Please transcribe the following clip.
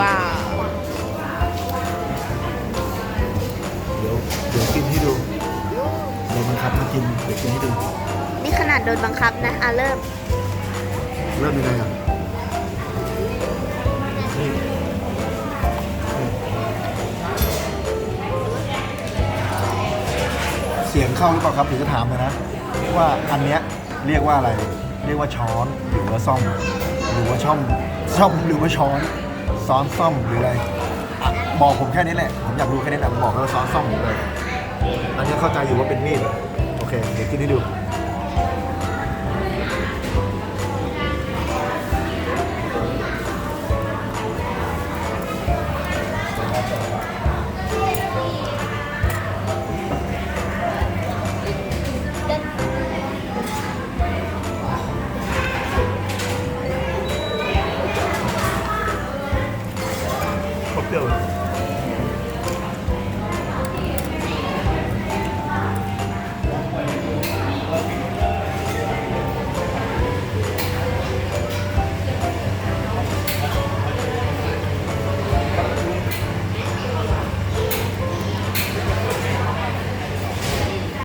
ว้าว เดี๋ยวเดี๋ยวกินให้ดูเดี๋ยวบังคับมากินเดี๋ยวกินให้ดู นี่ขนาดโดนบังคับนะอะเริ่ม เริ่มยังไงอะนี่ะเสียงเข้าหรือเปล่าครับเดี๋จะถามเลยนะว่าอันเนี้ยเรียกว่าอะไร เรียกว่าช้อนหรือว่าซ่อม หรือว่าช่อมช่อมหรือว่าช้อน ซ้อนซ่อมหรืออะไรอะบอกผมแค่นี้แหละ ผมอยากรู้แค่นี้แหละผมบอกแลยว่าซ้อนซ่อมหรืออะไรอันนี้เข้าใจอยู่ว่าเป็นมีด โอเค เดี๋ยวกินให้ดู ค